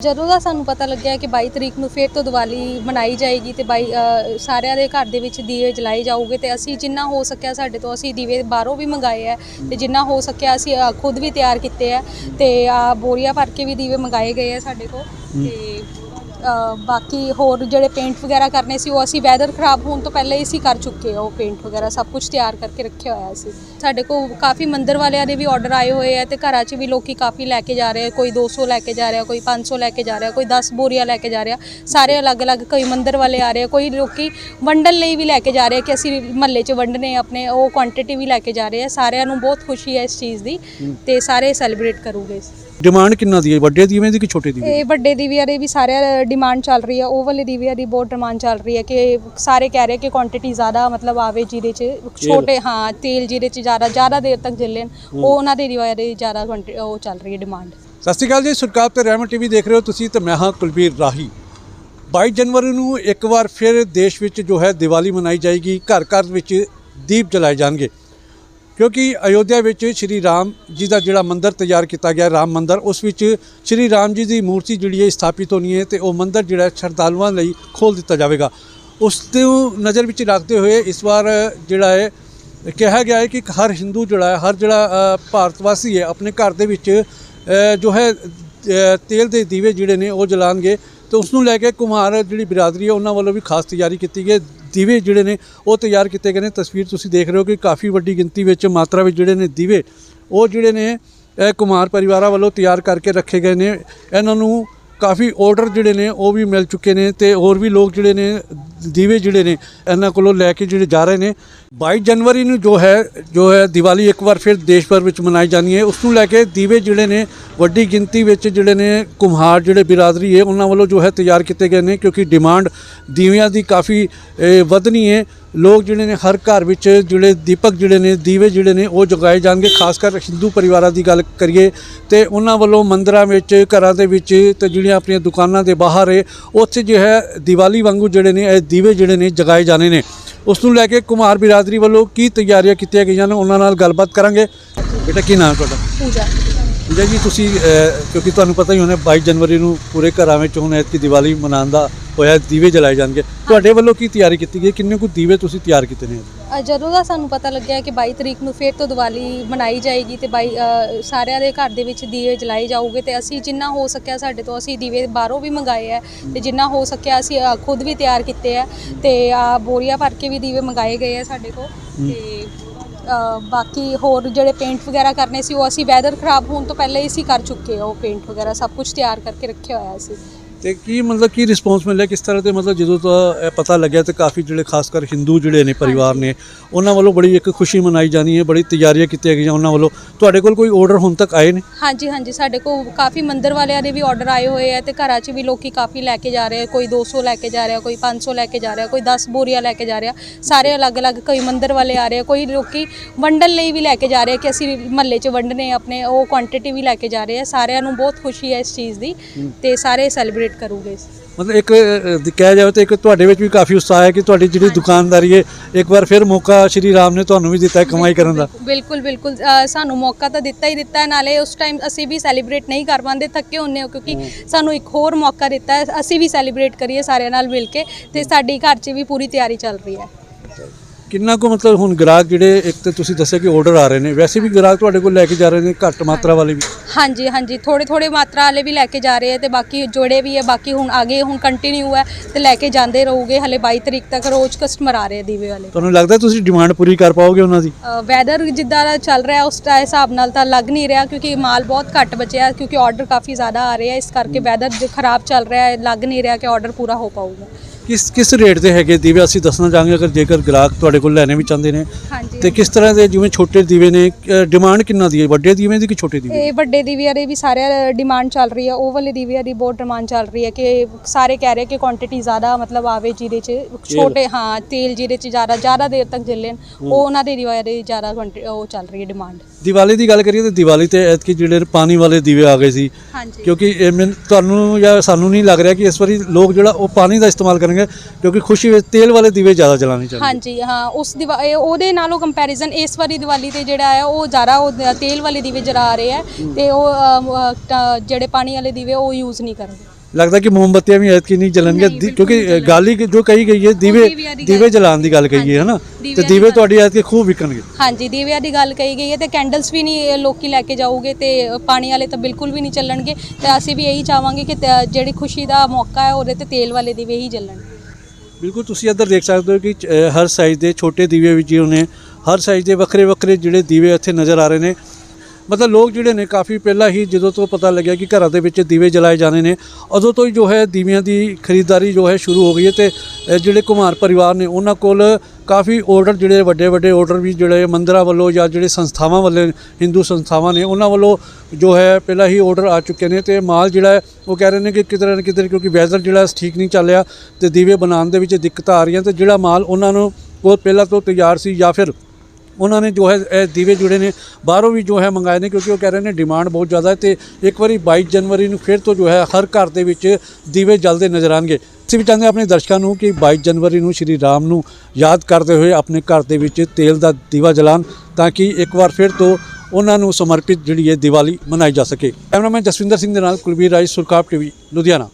ਜਦੋਂ ਦਾ ਸਾਨੂੰ ਪਤਾ ਲੱਗਿਆ ਕਿ 22 ਤਰੀਕ ਨੂੰ ਫਿਰ ਤੋਂ ਦੀਵਾਲੀ ਮਨਾਈ ਜਾਏਗੀ ਤੇ ਬਾਈ ਅ, ਸਾਰਿਆਂ ਦੇ ਘਰ ਦੇ ਵਿੱਚ ਦੀਵੇ ਜਲਾਏ ਜਾਊਗੇ ਤੇ ਅਸੀਂ ਜਿੰਨਾ ਹੋ ਸਕਿਆ ਸਾਡੇ ਤੋਂ ਅਸੀਂ ਦੀਵੇ ਬਾਹਰੋਂ ਵੀ ਮੰਗਾਏ ਆ ਤੇ ਜਿੰਨਾ ਹੋ ਸਕਿਆ ਅਸੀਂ ਖੁਦ ਵੀ ਤਿਆਰ ਕੀਤੇ ਆ ਤੇ ਆ ਬੋਰੀਆਂ ਭਰ ਕੇ ਵੀ ਦੀਵੇ ਮੰਗਾਏ ਗਏ ਆ ਸਾਡੇ ਕੋਲ ਤੇ ਬਾਕੀ ਹੋਰ ਜਿਹੜੇ ਪੇਂਟ ਵਗੈਰਾ ਕਰਨੇ ਸੀ ਉਹ ਅਸੀਂ ਵੈਦਰ ਖਰਾਬ ਹੋਣ ਤੋਂ ਪਹਿਲਾਂ ਹੀ ਅਸੀਂ ਕਰ ਚੁੱਕੇ ਆ ਉਹ ਪੇਂਟ ਵਗੈਰਾ ਸਭ ਕੁਝ ਤਿਆਰ ਕਰਕੇ ਰੱਖਿਆ ਹੋਇਆ ਸੀ। ਸਾਡੇ ਕੋਲ ਕਾਫੀ ਮੰਦਿਰ ਵਾਲਿਆਂ ਦੇ ਵੀ ਆਰਡਰ ਆਏ ਹੋਏ ਆ ਤੇ ਘਰਾਂ 'ਚ ਵੀ ਲੋਕੀ ਕਾਫੀ ਲੈ ਕੇ ਜਾ ਰਹੇ ਆ ਕੋਈ 200 ਲੈ ਕੇ ਜਾ ਰਿਹਾ ਕੋਈ 500 ਲੈ ਕੇ ਜਾ ਰਿਹਾ ਕੋਈ 10 ਬੋਰੀਆਂ ਲੈ ਕੇ ਜਾ ਰਿਹਾ। ਸਾਰੇ ਅਲੱਗ-ਅਲੱਗ ਕੋਈ ਮੰਦਿਰ ਵਾਲੇ ਆ ਰਹੇ ਆ ਕੋਈ ਲੋਕੀ ਵੰਡਣ ਲਈ ਵੀ ਲੈ ਕੇ ਜਾ ਰਹੇ ਆ ਕਿ ਅਸੀਂ ਮਹੱਲੇ 'ਚ ਵੰਡਨੇ ਆਪਣੇ ਉਹ ਕੁਆਂਟੀਟੀ ਵੀ ਲੈ ਕੇ ਜਾ ਰਹੇ ਆ। ਸਾਰਿਆਂ ਨੂੰ ਬਹੁਤ ਖੁਸ਼ੀ ਹੈ ਇਸ ਚੀਜ਼ ਦੀ ਤੇ ਸਾਰੇ ਸੈਲੀਬ੍ਰੇਟ ਕਰੂਗੇ। ਡਿਮਾਂਡ ਕਿੰਨਾ ਦੀ ਹੈ? ਵੱਡੇ ਦੀਵੇਂ ਦੀ ਕਿ ਛੋਟੇ ਦੀਵੇਂ ਇਹ ਵੱਡੇ ਦੀਵਿਆਂ ਦੀ ਵੀ ਸਾਰੇ ਡਿਮਾਂਡ ਚੱਲ ਰਹੀ ਹੈ ਉਹ ਵਾਲੇ ਦੀਵਿਆਂ ਦੀ ਬਹੁਤ ਡਿਮਾਂਡ ਚੱਲ ਰਹੀ ਹੈ ਕਿ ਸਾਰੇ ਕਹਿ ਰਹੇ ਕਿ ਕੁਆਂਟੀਟੀ ਜ਼ਿਆਦਾ ਮਤਲਬ ਆਵੇ ਜਿਹਦੇ ਚ ਛੋਟੇ ਹਾਂ ਤੇਲ ਜਿਹਦੇ ਚ ਜ਼ਿਆਦਾ ਜ਼ਿਆਦਾ ਦੇਰ ਤੱਕ ਚੱਲਣ ਉਹ ਉਹਨਾਂ ਦੇ ਦੀਵਿਆਂ ਦੀ ਜ਼ਿਆਦਾ ਉਹ ਚੱਲ ਰਹੀ ਹੈ ਡਿਮਾਂਡ ਸਤਿ ਸ਼੍ਰੀ ਅਕਾਲ ਜੀ ਸਰਕਾਰ ਤੇ ਰਹਿਮਤ ਟੀਵੀ ਦੇਖ ਰਹੇ ਹੋ ਤੁਸੀਂ ਤੇ ਮੈਂ ਹਾਂ ਕੁਲਬੀਰ ਰਾਹੀ। 22 ਜਨਵਰੀ ਨੂੰ ਇੱਕ ਵਾਰ ਫਿਰ ਦੇਸ਼ ਵਿੱਚ ਜੋ ਹੈ ਦੀਵਾਲੀ ਮਨਾਈ ਜਾਏਗੀ ਘਰ ਘਰ ਵਿੱਚ ਦੀਪ ਜਲਾਏ ਜਾਣਗੇ। ਕਿਉਂਕਿ ਅਯੋਧਿਆ ਵਿੱਚ ਸ਼੍ਰੀ ਰਾਮ ਜੀ ਦਾ ਜਿਹੜਾ ਮੰਦਿਰ ਤਿਆਰ ਕੀਤਾ ਗਿਆ, ਰਾਮ ਮੰਦਿਰ, ਉਸ ਵਿੱਚ ਸ਼੍ਰੀ ਰਾਮ ਜੀ ਦੀ ਮੂਰਤੀ ਜਿਹੜੀ ਹੈ ਸਥਾਪਿਤ ਹੋਣੀ ਹੈ ਤੇ ਉਹ ਮੰਦਿਰ ਜਿਹੜਾ ਸ਼ਰਧਾਲੂਆਂ ਲਈ ਖੋਲ ਦਿੱਤਾ ਜਾਵੇਗਾ। ਉਸ ਨੂੰ ਨਜ਼ਰ ਵਿੱਚ ਰੱਖਦੇ ਹੋਏ ਇਸ ਵਾਰ ਜਿਹੜਾ ਹੈ ਕਿਹਾ ਗਿਆ ਹੈ ਕਿ ਹਰ ਹਿੰਦੂ ਜਿਹੜਾ ਹੈ, ਹਰ ਜਿਹੜਾ ਭਾਰਤ ਵਾਸੀ ਹੈ, ਆਪਣੇ ਘਰ ਦੇ ਵਿੱਚ ਜੋ ਹੈ ਤੇਲ ਦੇ ਦੀਵੇ ਜਿਹੜੇ ਨੇ ਉਹ ਜਲਾਣਗੇ ਤੇ ਉਸ ਨੂੰ ਲੈ ਕੇ ਕੁਮਾਰ ਜਿਹੜੀ ਬਰਾਦਰੀ ਹੈ ਉਹਨਾਂ ਵੱਲੋਂ ਵੀ ਖਾਸ ਤਿਆਰੀ ਕੀਤੀ ਗਈ ਦੀਵੇ ਜਿਹੜੇ ਨੇ, ਉਹ ਤਿਆਰ ਕੀਤੇ ਗਏ ਨੇ। ਤਸਵੀਰ ਤੁਸੀਂ ਦੇਖ ਰਹੇ ਹੋ ਕਿ ਕਾਫੀ ਵੱਡੀ ਗਿਣਤੀ ਵਿੱਚ ਮਾਤਰਾ ਵਿੱਚ ਜਿਹੜੇ ਨੇ ਦੀਵੇ, ਉਹ ਜਿਹੜੇ ਨੇ, ਇਹ ਕੁਮਾਰ ਪਰਿਵਾਰਾਂ ਵੱਲੋਂ ਤਿਆਰ ਕਰਕੇ ਰੱਖੇ ਗਏ ਨੇ। ਇਹਨਾਂ ਨੂੰ ਕਾਫੀ ਆਰਡਰ ਜਿਹੜੇ ਨੇ, ਉਹ ਵੀ ਮਿਲ ਚੁੱਕੇ ਨੇ ਤੇ ਹੋਰ ਵੀ ਲੋਕ ਜਿਹੜੇ ਨੇ ਦੀਵੇ ਜਿਹੜੇ ਨੇ ਇਹਨਾਂ ਕੋਲੋਂ ਲੈ ਕੇ ਜਿਹੜੇ ਜਾ ਰਹੇ ਨੇ। 22 ਜਨਵਰੀ ਨੂੰ ਜੋ ਹੈ ਜੋ ਹੈ ਦੀਵਾਲੀ ਇੱਕ ਵਾਰ ਫਿਰ ਦੇਸ਼ ਭਰ ਵਿੱਚ ਮਨਾਈ ਜਾਣੀ ਹੈ। ਉਸ ਨੂੰ ਲੈ ਕੇ ਦੀਵੇ ਜਿਹੜੇ ਨੇ ਵੱਡੀ ਗਿਣਤੀ ਵਿੱਚ ਜਿਹੜੇ ਨੇ ਕੁਮਹਾਰ ਜਿਹੜੇ ਬਿਰਾਦਰੀ ਹੈ ਉਹਨਾਂ ਵੱਲੋਂ ਜੋ ਹੈ ਤਿਆਰ ਕੀਤੇ ਗਏ ਨੇ ਕਿਉਂਕਿ ਡਿਮਾਂਡ ਦੀਵਿਆਂ ਦੀ ਕਾਫੀ ਅ, ਵਧਣੀ ਹੈ। ਲੋਕ ਜਿਹੜੇ ਨੇ ਹਰ ਘਰ ਵਿੱਚ ਜਿਹੜੇ ਦੀਪਕ ਜਿਹੜੇ ਨੇ ਦੀਵੇ ਜਿਹੜੇ ਨੇ ਉਹ ਜਗਾਏ ਜਾਣਗੇ। ਖਾਸ ਕਰ ਹਿੰਦੂ ਪਰਿਵਾਰਾਂ ਦੀ ਗੱਲ ਕਰੀਏ ਤੇ ਉਹਨਾਂ ਵੱਲੋਂ ਮੰਦਰਾਂ ਵਿੱਚ ਘਰਾਂ ਦੇ ਵਿੱਚ ਤੇ ਜਿਹੜੀਆਂ ਆਪਣੀਆਂ ਦੁਕਾਨਾਂ ਦੇ ਬਾਹਰ ਹੈ ਉੱਥੇ ਜੋ ਹੈ ਦੀਵਾਲੀ ਵਾਂਗੂ ਜਿਹੜੇ ਨੇ ਇਹ ਦੀਵੇ ਜਿਹੜੇ ਨੇ ਜਗਾਏ ਜਾਣੇ ਨੇ। ਉਸ ਨੂੰ ਲੈ ਕੇ ਕੁਮਾਰ ਬਿਰਾਦਰੀ ਵੱਲੋਂ ਕੀ ਤਿਆਰੀਆਂ ਕੀਤੀਆਂ ਗਈਆਂ ਨੇ? ਉਹਨਾਂ ਨਾਲ ਗੱਲਬਾਤ ਕਰਾਂਗੇ। ਬੇਟਾ, ਕੀ ਨਾਮ ਹੈ ਤੁਹਾਡਾ? ਪੂਜਾ। ਜੀ ਜੀ ਤੁਸੀਂ ਕਿਉਂਕਿ ਤੁਹਾਨੂੰ ਪਤਾ ਹੀ ਹੋਣਾ 22 ਜਨਵਰੀ ਨੂੰ ਪੂਰੇ ਘਰਾਂ ਵਿੱਚ ਹੁਣ ਐਤਕੀ ਦੀਵਾਲੀ ਮਨਾਉਣ ਦਾ ਹੋਇਆ ਦੀਵੇ ਜਲਾਏ ਜਾਣਗੇ। ਤੁਹਾਡੇ ਵੱਲੋਂ ਕੀ ਤਿਆਰੀ ਕੀਤੀ ਗਈ? ਕਿੰਨੇ ਕੁ ਦੀਵੇ ਤੁਸੀਂ ਤਿਆਰ ਕੀਤੇ ਨੇ? ਅ, ਜਦੋਂ ਦਾ ਸਾਨੂੰ ਪਤਾ ਲੱਗਿਆ ਕਿ 22 ਤਰੀਕ ਨੂੰ ਫਿਰ ਤੋਂ ਦੀਵਾਲੀ ਮਨਾਈ ਜਾਏਗੀ ਤੇ ਬਾਈ ਅ, ਸਾਰਿਆਂ ਦੇ ਘਰ ਦੇ ਵਿੱਚ ਦੀਵੇ ਜਲਾਏ ਜਾਊਗੇ ਤੇ ਅਸੀਂ ਜਿੰਨਾ ਹੋ ਸਕਿਆ ਸਾਡੇ ਤੋਂ ਅਸੀਂ ਦੀਵੇ ਬਾਹਰੋਂ ਵੀ ਮੰਗਾਏ ਆ ਤੇ ਜਿੰਨਾ ਹੋ ਸਕਿਆ ਅਸੀਂ ਅ, ਖੁਦ ਵੀ ਤਿਆਰ ਕੀਤੇ ਆ ਤੇ ਆ ਬੋਰੀਆਂ ਭਰ ਕੇ ਵੀ ਦੀਵੇ ਮੰਗਾਏ ਗਏ ਆ ਸਾਡੇ ਕੋਲ ਤੇ ਬਾਕੀ ਹੋਰ ਜਿਹੜੇ ਪੇਂਟ ਵਗੈਰਾ ਕਰਨੇ ਸੀ, ਉਹ ਅਸੀਂ ਵੈਦਰ ਖਰਾਬ ਹੋਣ ਤੋਂ ਪਹਿਲਾਂ ਹੀ ਅਸੀਂ ਕਰ ਚੁੱਕੇ ਆ ਉਹ ਪੇਂਟ ਵਗੈਰਾ, ਸਭ ਕੁਝ ਤਿਆਰ ਕਰਕੇ ਰੱਖਿਆ ਹੋਇਆ ਸੀ। ਤੇ ਕੀ ਮਤਲਬ ਕੀ ਰਿਸਪੌਂਸ ਮਿਲਿਆ? ਕਿਸ ਤਰ੍ਹਾਂ ਤੇ ਮਤਲਬ ਜਦੋਂ ਤੋਂ ਇਹ ਪਤਾ ਲੱਗਿਆ ਤੇ ਕਾਫੀ ਜਿਹੜੇ ਖਾਸ ਕਰ ਹਿੰਦੂ ਜਿਹੜੇ ਨੇ ਪਰਿਵਾਰ ਨੇ ਉਹਨਾਂ ਵੱਲੋਂ ਬੜੀ ਇੱਕ ਖੁਸ਼ੀ ਮਨਾਈ ਜਾਣੀ ਹੈ ਬੜੀ ਤਿਆਰੀਆਂ ਕੀਤੀਆਂ ਗਈਆਂ ਉਹਨਾਂ ਵੱਲੋਂ। ਤੁਹਾਡੇ ਕੋਲ ਕੋਈ ਆਰਡਰ ਹੁਣ ਤੱਕ ਆਏ ਨੇ? ਹਾਂਜੀ ਹਾਂਜੀ ਸਾਡੇ ਕੋਲ ਕਾਫੀ ਮੰਦਿਰ ਵਾਲਿਆਂ ਦੇ ਵੀ ਆਰਡਰ ਆਏ ਹੋਏ ਆ ਤੇ ਘਰਾਂ 'ਚ ਵੀ ਲੋਕੀ ਕਾਫੀ ਲੈ ਕੇ ਜਾ ਰਹੇ ਆ। ਕੋਈ 200 ਲੈ ਕੇ ਜਾ ਰਿਹਾ ਕੋਈ 500 ਲੈ ਕੇ ਜਾ ਰਿਹਾ ਕੋਈ 10 ਬੋਰੀਆਂ ਲੈ ਕੇ ਜਾ ਰਿਹਾ। ਸਾਰੇ ਅਲੱਗ-ਅਲੱਗ ਕੋਈ ਮੰਦਿਰ ਵਾਲੇ ਆ ਰਹੇ ਆ ਕੋਈ ਲੋਕੀ ਵੰਡਣ ਲਈ ਵੀ ਲੈ ਕੇ ਜਾ ਰਹੇ ਕਿ ਅਸੀਂ ਮਹੱਲੇ 'ਚ ਵੰਡਨੇ ਆਪਣੇ ਉਹ ਕੁਆਂਟੀਟੀ ਵੀ ਲੈ ਕੇ ਜਾ ਰਹੇ ਆ। ਸਾਰਿਆਂ ਨੂੰ ਬਹੁਤ ਖੁਸ਼ੀ ਹੈ ਇਸ ਚੀਜ਼ ਦੀ ਤੇ ਸਾਰੇ ਸੈਲੀਬ੍ਰੇਟ ਕਰੂਗੇ? ਮਤਲਬ ਇੱਕ ਕਿਹਾ ਜਾਵੇ ਤਾਂ ਇੱਕ ਤੁਹਾਡੇ ਵਿੱਚ ਵੀ ਕਾਫੀ ਉਤਸ਼ਾਹ ਹੈ ਕਿ ਤੁਹਾਡੀ ਜਿਹੜੀ ਦੁਕਾਨਦਾਰੀ ਹੈ ਇੱਕ ਵਾਰ ਫਿਰ ਮੌਕਾ ਸ਼੍ਰੀ ਰਾਮ ਨੇ ਤੁਹਾਨੂੰ ਵੀ ਦਿੱਤਾ ਹੈ ਕਮਾਈ ਕਰਨ ਦਾ। ਬਿਲਕੁਲ ਬਿਲਕੁਲ ਅ, ਸਾਨੂੰ ਮੌਕਾ ਤਾਂ ਦਿੱਤਾ ਹੀ ਦਿੱਤਾ ਹੈ ਨਾਲੇ ਉਸ ਟਾਈਮ ਅਸੀਂ ਵੀ ਸੈਲੀਬ੍ਰੇਟ ਨਹੀਂ ਕਰ ਪਾਉਂਦੇ ਥੱਕੇ ਹੁੰਨੇ ਹੋ ਕਿਉਂਕਿ ਸਾਨੂੰ ਇੱਕ ਹੋਰ ਮੌਕਾ ਦਿੱਤਾ ਹੈ ਅਸੀਂ ਵੀ ਸੈਲੀਬ੍ਰੇਟ ਕਰੀਏ ਸਾਰਿਆਂ ਨਾਲ ਮਿਲ ਕੇ ਤੇ ਸਾਡੀ ਘਰ 'ਚ ਵੀ ਪੂਰੀ ਤਿਆਰੀ ਚੱਲ ਰਹੀ ਹੈ। ਕਿੰਨਾ ਕੁ ਮਤਲਬ ਹੁਣ ਗ੍ਰਾਹਕ ਜਿਹੜੇ ਇੱਕ ਤੇ ਤੁਸੀਂ ਦੱਸਿਆ ਕਿ ਆਰਡਰ ਆ ਰਹੇ ਨੇ ਵੈਸੇ ਵੀ ਗ੍ਰਾਹਕ ਤੁਹਾਡੇ ਕੋਲ ਲੈ ਕੇ ਜਾ ਰਹੇ ਨੇ ਘੱਟ ਮਾਤਰਾ ਵਾਲੇ ਵੀ? ਹਾਂਜੀ ਹਾਂਜੀ ਥੋੜੇ ਥੋੜੇ ਮਾਤਰਾ ਵਾਲੇ ਵੀ ਲੈ ਕੇ ਜਾ ਰਹੇ ਆ ਤੇ ਬਾਕੀ ਜੋੜੇ ਵੀ ਹੈ ਬਾਕੀ ਹੁਣ ਆਗੇ ਹੁਣ ਕੰਟੀਨਿਊ ਹੈ ਤੇ ਲੈ ਕੇ ਜਾਂਦੇ ਰਹੋਗੇ ਹਲੇ 22 ਤਰੀਕ ਤੱਕ ਰੋਜ਼ ਕਸਟਮਰ ਆ ਰਹੇ ਆ ਦੀਵੇ ਵਾਲੇ। ਤੁਹਾਨੂੰ ਲੱਗਦਾ ਤੁਸੀਂ ਡਿਮਾਂਡ ਪੂਰੀ ਕਰ ਪਾਓਗੇ ਉਹਨਾਂ ਦੀ? ਵੈਦਰ ਜਿੱਦਾਂ ਦਾ ਚੱਲ ਰਿਹਾ ਉਸ ਦਾ ਹਿਸਾਬ ਨਾਲ ਤਾਂ ਲੱਗ ਨਹੀਂ ਰਿਹਾ ਕਿਉਂਕਿ ਮਾਲ ਬਹੁਤ ਘੱਟ ਬਚਿਆ ਕਿਉਂਕਿ ਆਰਡਰ ਕਾਫੀ ਜ਼ਿਆਦਾ ਆ ਰਹੇ ਆ ਇਸ ਕਰਕੇ ਵੈਦਰ ਖਰਾਬ ਚੱਲ ਰਿਹਾ ਹੈ ਲੱਗ ਨਹੀਂ ਰਿਹਾ ਕਿ ਆਰਡਰ ਪੂਰਾ ਹੋ ਪਾਊਗਾ। ਕਿਸ ਕਿਸ ਰੇਟ ਦੇ ਹੈਗੇ ਦੀਵੇ? ਅਸੀਂ ਦੱਸਣਾ ਚਾਹਾਂਗੇ, ਅਗਰ ਜੇਕਰ ਗ੍ਰਾਹਕ ਤੁਹਾਡੇ ਕੋਲ ਲੈਣੇ ਵੀ ਚਾਹੁੰਦੇ ਨੇ। ਤੇ ਕਿਸ ਤਰ੍ਹਾਂ ਦੇ ਜਿਵੇਂ ਛੋਟੇ ਦੀਵੇ ਨੇ ਡਿਮਾਂਡ ਕਿੰਨਾ ਦੀ ਹੈ? ਵੱਡੇ ਦੀਵੇ ਦੀ ਕਿ ਛੋਟੇ ਦੀਵੇ ਇਹ ਵੱਡੇ ਦੀਵਿਆਂ ਦੀ ਵੀ ਸਾਰਿਆਂ ਡਿਮਾਂਡ ਚੱਲ ਰਹੀ ਹੈ। ਉਹ ਵਾਲੇ ਦੀਵਿਆਂ ਦੀ ਬਹੁਤ ਡਿਮਾਂਡ ਚੱਲ ਰਹੀ ਹੈ ਕਿ ਸਾਰੇ ਕਹਿ ਰਹੇ ਕਿ ਕੁਆਂਟੀਟੀ ਜ਼ਿਆਦਾ ਮਤਲਬ ਆਵੇ ਜਿਹਦੇ ਚ ਛੋਟੇ ਹਾਂ ਤੇਲ ਜਿਹਦੇ ਚ ਜ਼ਿਆਦਾ ਜ਼ਿਆਦਾ ਦੇਰ ਤੱਕ ਚੱਲਣ ਉਹ ਉਹਨਾਂ ਦੇ ਦੀਵਿਆਂ ਦੀ ਜ਼ਿਆਦਾ ਉਹ ਚੱਲ ਰਹੀ ਹੈ ਡਿਮਾਂਡ ਦੀਵਾਲੀ ਦੀ ਗੱਲ ਕਰੀਏ ਤਾਂ ਦੀਵਾਲੀ ਤੇ ਐਤਕੀ ਜਿਹੜੇ ਪਾਣੀ ਵਾਲੇ ਦੀਵੇ ਆ ਗਏ ਸੀ। ਕਿਉਂਕਿ ਤੁਹਾਨੂੰ ਜਾਂ ਸਾਨੂੰ ਨਹੀਂ ਲੱਗ ਰਿਹਾ ਕਿ ਇਸ ਵਾਰੀ ਲੋਕ ਜਿਹੜਾ ਉਹ ਪਾਣੀ ਦਾ ਇਸਤੇਮਾਲ ਕਰਨਗੇ ਕਿਉਂਕਿ ਖੁਸ਼ੀ ਵਿੱਚ ਤੇਲ ਵਾਲੇ ਦੀਵੇ ਜ਼ਿਆਦਾ ਜਲਾਣੇ ਚਾਹੀਦੇ। ਹਾਂਜੀ ਹਾਂ ਉਸ ਉਹਦੇ ਨਾਲੋਂ ਕੰਪੈਰੀਜ਼ਨ ਇਸ ਵਾਰੀ ਦੀਵਾਲੀ ਤੇ ਜਿਹੜਾ ਹੈ ਉਹ ਜ਼ਿਆਦਾ ਉਹ ਤੇਲ ਵਾਲੇ ਦੀਵੇ ਜਰਾ ਰਹੇ ਹੈ ਤੇ ਉਹ ਅ, ਜਿਹੜੇ ਪਾਣੀ ਵਾਲੇ ਦੀਵੇ ਉਹ ਯੂਜ਼ ਨਹੀਂ ਕਰਦੇ। ਲੱਗਦਾ ਕਿ ਮੋਮਬੱਤੀਆਂ ਵੀ ਐਤਕੀ ਨਹੀਂ ਜਲਣਗੀਆਂ। ਦੀ- ਕਿਉਂਕਿ ਗੱਲ ਜੋ ਕਹੀ ਗਈ ਹੈ ਦੀਵੇ ਦੀਵਿਆਂ ਦੀ ਦੀਵੇ ਗੱਲ- ਜਲਾਉਣ ਦੀ ਗੱਲ ਕਹੀ ਹੈ ਹਨਾ? ਤੇ ਦੀ ਦੀਵੇ ਗੱਲ- ਤੁਹਾਡੀ ਐਤਕੀ ਖੂਬ ਵਿਕਣਗੇ। ਹਾਂਜੀ ਦੀਵਿਆਂ ਦੀ ਗੱਲ ਕਹੀ ਗਈ ਹੈ ਤੇ ਕੈਂਡਲਸ ਵੀ ਨਹੀਂ ਲੋਕੀ ਲੈ ਕੇ ਜਾਊਗੇ ਤੇ ਪਾਣੀ ਵਾਲੇ ਤਾਂ ਬਿਲਕੁਲ ਵੀ ਨਹੀਂ ਚੱਲਣਗੇ। ਤੇ ਅਸੀਂ ਵੀ ਇਹੀ ਚਾਹਾਂਗੇ ਕਿ ਤ- ਜਿਹੜੀ ਖੁਸ਼ੀ ਦਾ ਮੌਕਾ ਹੈ ਉਹਦੇ ਤੇ ਤੇਲ ਵਾਲੇ ਦੀਵੇ ਹੀ ਚੱਲਣ ਬਿਲਕੁਲ ਤੁਸੀਂ ਇੱਧਰ ਦੇਖ ਸਕਦੇ ਹੋ ਕਿ ਅ, ਹਰ ਸਾਈਜ਼ ਦੇ ਛੋਟੇ ਦੀਵੇ ਵੀ ਜੀ ਨੇ ਹਰ ਸਾਈਜ਼ ਦੇ ਵੱਖਰੇ ਵੱਖਰੇ ਜਿਹੜੇ ਦੀਵੇ ਇੱਥੇ ਨਜ਼ਰ ਆ ਰਹੇ ਨੇ। ਮਤਲਬ ਲੋਕ ਜਿਹੜੇ ਨੇ ਕਾਫੀ ਪਹਿਲਾਂ ਹੀ ਜਦੋਂ ਤੋਂ ਪਤਾ ਲੱਗਿਆ ਕਿ ਘਰਾਂ ਦੇ ਵਿੱਚ ਦੀਵੇ ਜਲਾਏ ਜਾਣੇ ਨੇ, ਉਦੋਂ ਤੋਂ ਹੀ ਜੋ ਹੈ ਦੀਵਿਆਂ ਦੀ ਖਰੀਦਦਾਰੀ ਜੋ ਹੈ ਸ਼ੁਰੂ ਹੋ ਗਈ ਹੈ ਤੇ ਜਿਹੜੇ ਕੁਮਾਰ ਪਰਿਵਾਰ ਨੇ ਉਹਨਾਂ ਕੋਲ ਕਾਫੀ ਆਰਡਰ ਜਿਹੜੇ ਵੱਡੇ ਵੱਡੇ ਆਰਡਰ ਵੀ ਜਿਹੜੇ ਮੰਦਰਾਂ ਵੱਲੋਂ ਜਾਂ ਜਿਹੜੇ ਸੰਸਥਾਵਾਂ ਵੱਲੋਂ, ਹਿੰਦੂ ਸੰਸਥਾਵਾਂ ਨੇ ਉਹਨਾਂ ਵੱਲੋਂ ਜੋ ਹੈ ਪਹਿਲਾਂ ਹੀ ਆਰਡਰ ਆ ਚੁੱਕੇ ਨੇ ਤੇ ਮਾਲ ਜਿਹੜਾ ਹੈ ਉਹ ਕਹਿ ਰਹੇ ਨੇ ਕਿ ਕਿਧਰ ਨਾ ਕਿਧਰ ਕਿਉਂਕਿ ਵੈਦਰ ਜਿਹੜਾ ਠੀਕ ਨਹੀਂ ਚੱਲ ਰਿਹਾ ਤੇ ਦੀਵੇ ਬਣਾਉਣ ਦੇ ਵਿੱਚ ਦਿੱਕਤਾਂ ਆ ਰਹੀਆਂ ਤੇ ਜਿਹੜਾ ਮਾਲ ਉਹਨਾਂ ਨੂੰ ਉਹ ਪਹਿਲਾਂ ਤੋਂ ਤਿਆਰ ਸੀ ਜਾਂ ਫਿਰ ਉਹਨਾਂ ਨੇ ਜੋ ਹੈ, ਇਹ ਦੀਵੇ ਜੁੜੇ ਨੇ, ਬਾਹਰੋਂ ਵੀ ਜੋ ਹੈ ਮੰਗਾਏ ਨੇ, ਕਿਉਂਕਿ ਉਹ ਕਹਿ ਰਹੇ ਨੇ ਡਿਮਾਂਡ ਬਹੁਤ ਜ਼ਿਆਦਾ ਹੈ ਤੇ ਇੱਕ ਵਾਰੀ 22 ਜਨਵਰੀ ਨੂੰ ਫਿਰ ਤੋਂ ਜੋ ਹੈ ਹਰ ਘਰ ਦੇ ਵਿੱਚ ਦੀਵੇ ਜਲਦੇ ਨਜ਼ਰ ਆਣਗੇ ਅਸੀਂ ਵੀ ਚਾਹੁੰਦੇ ਆਪਣੇ ਦਰਸ਼ਕਾਂ ਨੂੰ ਕਿ 22 ਜਨਵਰੀ ਨੂੰ ਸ਼੍ਰੀ ਰਾਮ ਨੂੰ ਯਾਦ ਕਰਦੇ ਹੋਏ ਆਪਣੇ ਘਰ ਦੇ ਵਿੱਚ ਤੇਲ ਦਾ ਦੀਵਾ ਜਲਾਣ ਤਾਂ ਕਿ ਇੱਕ ਵਾਰ ਫਿਰ ਤੋਂ ਉਹਨਾਂ ਨੂੰ ਸਮਰਪਿਤ ਜਿਹੜੀ ਹੈ ਦੀਵਾਲੀ ਮਨਾਈ ਜਾ ਸਕੇ। ਕੈਮਰਾਮੈਨ ਜਸਵਿੰਦਰ ਸਿੰਘ ਦੇ ਨਾਲ ਕੁਲਬੀਰ ਰਾਜ ਸੁਰਖਾਬ ਟੀਵੀ, ਲੁਧਿਆਣਾ।